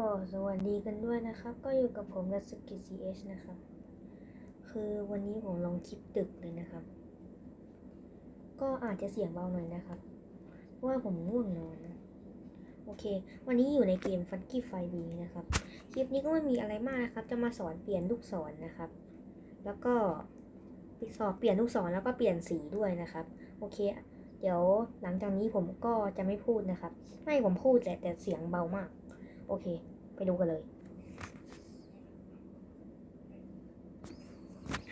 ก็สวัสดีกันด้วยนะครับ ก็อยู่กับผมรัสกิซีเอชนะครับ คือวันนี้ผมลองคลิปดึกเลยนะครับ ก็อาจจะเสียงเบาหน่อยนะครับ เพราะว่าผมง่วงนอนนะ โอเค วันนี้อยู่ในเกม Funky f i v นะครับ คลิปนี้ก็ไม่มีอะไรมากนะครับ จะมาสอนเปลี่ยนลูกศรนะครับ แล้วก็สอนเปลี่ยนลูกศรแล้วก็เปลี่ยนสีด้วยนะครับ โอเค เดี๋ยวหลังจากนี้ผมก็จะไม่พูดนะครับ ไม่ผมพูดแหละแต่เสียงเบามาก โอเค ไปดูกันเลย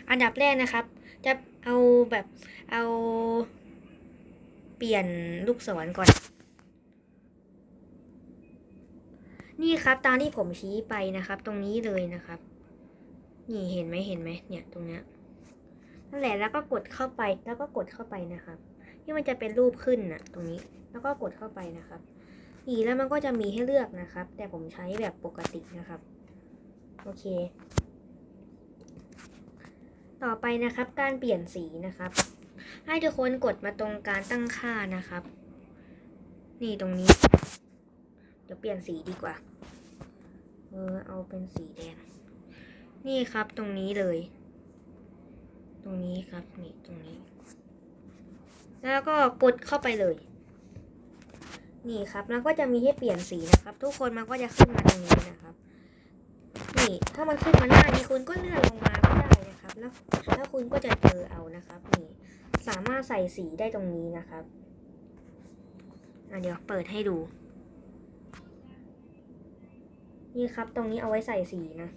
อันดับแรกนะครับ จะเอาแบบเอา เปลี่ยนลูกศรก่อน นี่ครับตามที่ผมชี้ไปนะครับ ตรงนี้เลยนะครับ นี่เห็นไหมเห็นไหมเนี่ยตรงเนี้ยนั่นแหละแล้วก็กดเข้าไปแล้วก็กดเข้าไปนะครับที่มันจะเป็นรูปขึ้นน่ะ ตรงนี้แล้วก็กดเข้าไปนะครับ นี่แล้วมันก็จะมีให้เลือกนะครับ แต่ผมใช้แบบปกตินะครับ โอเค ต่อไปนะครับการเปลี่ยนสีนะครับ ให้ทุกคนกดมาตรงการตั้งค่านะครับ นี่ตรงนี้ เดี๋ยวเปลี่ยนสีดีกว่า เออเอาเป็นสีแดง นี่ครับตรงนี้เลย ตรงนี้ครับนี่ตรงนี้ แล้วก็กดเข้าไปเลย นี่ครับแล้วก็จะมีให้เปลี่ยนสีนะครับ ทุกคนมันก็จะขึ้นมาตรงนี้นะครับ นี่ถ้ามันขึ้นมาหน้านี้คุณก็เลื่อนลงมาก็ได้นะครับ แล้วแล้วคุณก็จะเจอเอานะครับ นี่ สามารถใส่สีได้ตรงนี้นะครับอะเดี๋ยวเปิดให้ดู นี่ครับ ตรงนี้เอาไว้ใส่สีนะ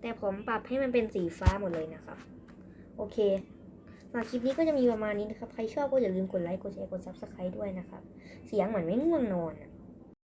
แต่ผมปรับให้มันเป็นสีฟ้าหมดเลยนะครับ โอเค คลิปนี้ก็จะมีประมาณนี้นะครับ ใครชอบก็อย่าลืมกดไลค์ กดแชร์ กด subscribe ด้วยนะครับ เสียงเหมือนไม่ง่วงนอนอะ